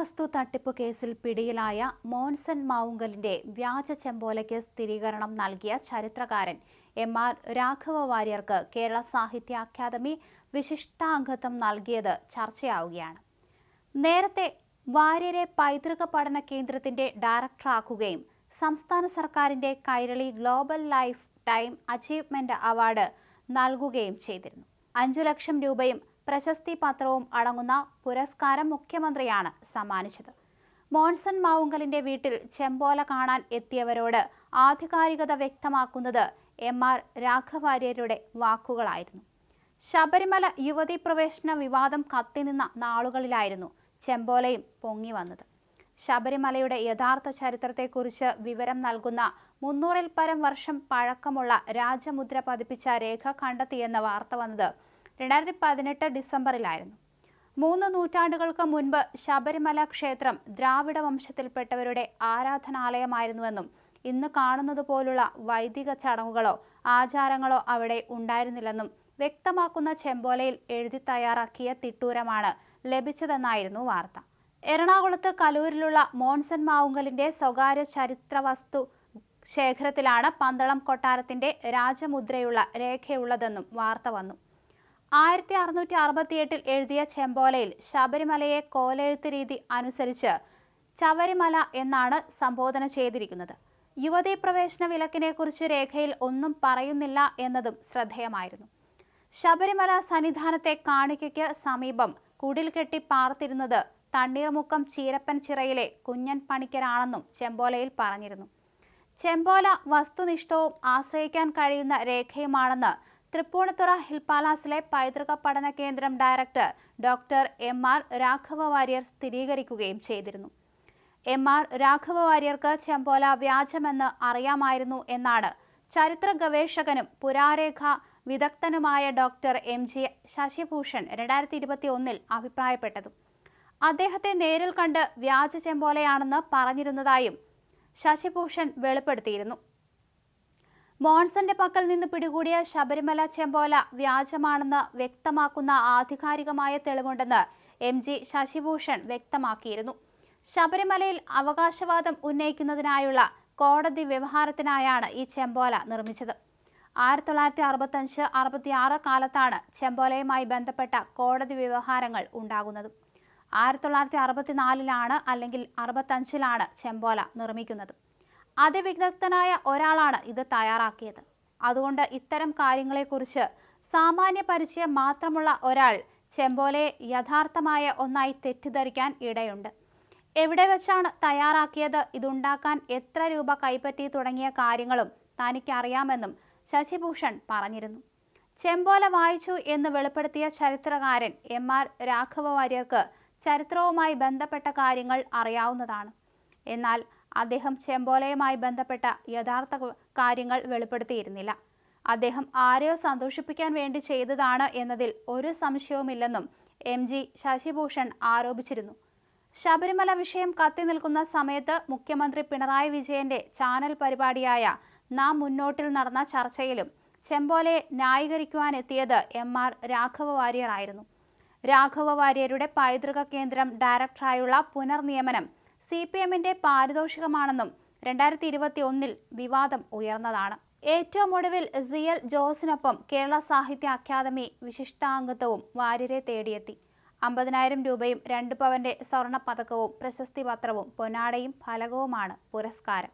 പുരാവസ്തു തട്ടിപ്പ് കേസിൽ പിടിയിലായ മോൻസൻ മാവുങ്കലിന്റെ വ്യാജ ചെമ്പോലയ്ക്ക് സ്ഥിരീകരണം നൽകിയ ചരിത്രകാരൻ എം ആർ രാഘവ വാര്യർക്ക് കേരള സാഹിത്യ അക്കാദമി വിശിഷ്ടാംഗത്വം നൽകിയത് ചർച്ചയാവുകയാണ്. നേരത്തെ വാര്യരെ പൈതൃക പഠന കേന്ദ്രത്തിന്റെ ഡയറക്ടറാക്കുകയും സംസ്ഥാന സർക്കാരിന്റെ Kairali global lifetime achievement award നൽകുകയും ചെയ്തിരുന്നു. അഞ്ചു ലക്ഷം രൂപയും പ്രശസ്തി പത്രവും അടങ്ങുന്ന പുരസ്കാരം മുഖ്യമന്ത്രിയാണ് സമ്മാനിച്ചത്. മോൻസൺ മാവുങ്കലിന്റെ വീട്ടിൽ ചെമ്പോല കാണാൻ എത്തിയവരോട് ആധികാരികത വ്യക്തമാക്കുന്നത് എം ആർ രാഘവാര്യരുടെ വാക്കുകളായിരുന്നു. ശബരിമല യുവതി പ്രവേശന വിവാദം കത്തിനിന്ന നാളുകളിലായിരുന്നു ചെമ്പോലയും പൊങ്ങി വന്നത്. ശബരിമലയുടെ യഥാർത്ഥ ചരിത്രത്തെക്കുറിച്ച് വിവരം നൽകുന്ന മുന്നൂറിൽ പരം വർഷം പഴക്കമുള്ള രാജമുദ്ര പതിപ്പിച്ച രേഖ കണ്ടെത്തിയെന്ന വാർത്ത വന്നത് രണ്ടായിരത്തി പതിനെട്ട് ഡിസംബറിലായിരുന്നു. മൂന്ന് നൂറ്റാണ്ടുകൾക്ക് മുൻപ് ശബരിമല ക്ഷേത്രം ദ്രാവിഡ വംശത്തിൽപ്പെട്ടവരുടെ ആരാധനാലയമായിരുന്നുവെന്നും ഇന്ന് കാണുന്നത് പോലുള്ള വൈദിക ചടങ്ങുകളോ ആചാരങ്ങളോ അവിടെ ഉണ്ടായിരുന്നില്ലെന്നും വ്യക്തമാക്കുന്ന ചെമ്പോലയിൽ എഴുതി തയ്യാറാക്കിയ തിട്ടൂരമാണ് ലഭിച്ചതെന്നായിരുന്നു വാർത്ത. എറണാകുളത്ത് കലൂരിലുള്ള മോൺസൺ മാവുങ്കലിന്റെ സ്വകാര്യ ചരിത്ര വസ്തു ശേഖരത്തിലാണ് പന്തളം കൊട്ടാരത്തിന്റെ രാജമുദ്രയുള്ള രേഖയുള്ളതെന്നും വാർത്ത വന്നു. ആയിരത്തി അറുന്നൂറ്റി അറുപത്തിയെട്ടിൽ എഴുതിയ ചെമ്പോലയിൽ ശബരിമലയെ കോലെഴുത്ത് രീതി അനുസരിച്ച് ചവരിമല എന്നാണ് സംബോധന ചെയ്തിരിക്കുന്നത്. യുവതീ പ്രവേശന വിലക്കിനെ കുറിച്ച് രേഖയിൽ ഒന്നും പറയുന്നില്ല എന്നതും ശ്രദ്ധേയമായിരുന്നു. ശബരിമല സന്നിധാനത്തെ കാണിക്കയ്ക്ക് സമീപം കുടിൽ കെട്ടി പാർത്തിരുന്നത് തണ്ണീർമുക്കം ചീരപ്പൻ ചിറയിലെ കുഞ്ഞൻ പണിക്കരാണെന്നും ചെമ്പോലയിൽ പറഞ്ഞിരുന്നു. ചെമ്പോല വസ്തുനിഷ്ഠവും ആശ്രയിക്കാൻ കഴിയുന്ന രേഖയുമാണെന്ന് തൃപ്പൂണിത്തുറ ഹിൽ പാലാസിലെ പൈതൃക പഠന കേന്ദ്രം director doctor M R Raghava Variar സ്ഥിരീകരിക്കുകയും ചെയ്തിരുന്നു. എം ആർ രാഘവ വാര്യർക്ക് ചെമ്പോല വ്യാജമെന്ന് അറിയാമായിരുന്നു എന്നാണ് ചരിത്ര ഗവേഷകനും പുരാരേഖ വിദഗ്ധനുമായ ഡോക്ടർ എം ജി ശശിഭൂഷൺ രണ്ടായിരത്തി ഇരുപത്തി ഒന്നിൽ അഭിപ്രായപ്പെട്ടതും. അദ്ദേഹത്തെ നേരിൽ കണ്ട് വ്യാജ ചെമ്പോലയാണെന്ന് പറഞ്ഞിരുന്നതായും ശശിഭൂഷൺ വെളിപ്പെടുത്തിയിരുന്നു. മോൺസന്റെ പക്കൽ നിന്ന് പിടികൂടിയ ശബരിമല ചെമ്പോല വ്യാജമാണെന്ന് വ്യക്തമാക്കുന്ന ആധികാരികമായ തെളിവുണ്ടെന്ന് എം ജി ശശിഭൂഷൺ വ്യക്തമാക്കിയിരുന്നു. ശബരിമലയിൽ അവകാശവാദം ഉന്നയിക്കുന്നതിനായുള്ള കോടതി വ്യവഹാരത്തിനായാണ് ഈ ചെമ്പോല നിർമ്മിച്ചത്. ആയിരത്തി തൊള്ളായിരത്തി അറുപത്തഞ്ച് അറുപത്തിയാറ് കാലത്താണ് ചെമ്പോലയുമായി ബന്ധപ്പെട്ട കോടതി വ്യവഹാരങ്ങൾ ഉണ്ടാകുന്നത്. ആയിരത്തി തൊള്ളായിരത്തി അറുപത്തിനാലിലാണ് അല്ലെങ്കിൽ അറുപത്തഞ്ചിലാണ് ചെമ്പോല നിർമ്മിക്കുന്നത്. അതിവിദഗ്ധനായ ഒരാളാണ് ഇത് തയ്യാറാക്കിയത്. അതുകൊണ്ട് ഇത്തരം കാര്യങ്ങളെക്കുറിച്ച് സാമാന്യ പരിചയം മാത്രമുള്ള ഒരാൾ ചെമ്പോലയെ യഥാർത്ഥമായ ഒന്നായി തെറ്റിദ്ധരിക്കാൻ ഇടയുണ്ട്. എവിടെ വെച്ചാണ് തയ്യാറാക്കിയത്? ഇതുണ്ടാക്കാൻ എത്ര രൂപ കൈപ്പറ്റി തുടങ്ങിയ കാര്യങ്ങളും തനിക്കറിയാമെന്നും ശശിഭൂഷൺ പറഞ്ഞിരുന്നു. ചെമ്പോല വായിച്ചു എന്ന് വെളിപ്പെടുത്തിയ ചരിത്രകാരൻ എം ആർ രാഘവ വാര്യർക്ക് ചരിത്രവുമായി ബന്ധപ്പെട്ട കാര്യങ്ങൾ അറിയാവുന്നതാണ്. എന്നാൽ അദ്ദേഹം ചെമ്പോലയുമായി ബന്ധപ്പെട്ട യഥാർത്ഥ കാര്യങ്ങൾ വെളിപ്പെടുത്തിയിരുന്നില്ല. അദ്ദേഹം ആരെയോ സന്തോഷിപ്പിക്കാൻ വേണ്ടി ചെയ്തതാണ് എന്നതിൽ ഒരു സംശയവുമില്ലെന്നും എം ജി ശശിഭൂഷൺ ആരോപിച്ചിരുന്നു. ശബരിമല വിഷയം കത്തി നിൽക്കുന്ന സമയത്ത് മുഖ്യമന്ത്രി പിണറായി വിജയന്റെ ചാനൽ പരിപാടിയായ നാം മുന്നോട്ടിൽ നടന്ന ചർച്ചയിലും ചെമ്പോലയെ ന്യായീകരിക്കുവാനെത്തിയത് എം ആർ രാഘവ വാര്യർ ആയിരുന്നു രാഘവ വാര്യരുടെ പൈതൃക കേന്ദ്രം ഡയറക്ടറായുള്ള പുനർനിയമനം സി പി എമ്മിന്റെ പാരിതോഷികമാണെന്നും രണ്ടായിരത്തി ഇരുപത്തി ഒന്നിൽ വിവാദം ഉയർന്നതാണ്. ഏറ്റവും ഒടുവിൽ C L ജോസിനൊപ്പം Kerala Sahitya academy വിശിഷ്ടാംഗത്വവും വാര്യരെ തേടിയെത്തി. അമ്പതിനായിരം രൂപയും രണ്ട് പവന്റെ സ്വർണ പതക്കവും പ്രശസ്തി പത്രവും പൊന്നാടയും ഫലകവുമാണ് പുരസ്കാരം.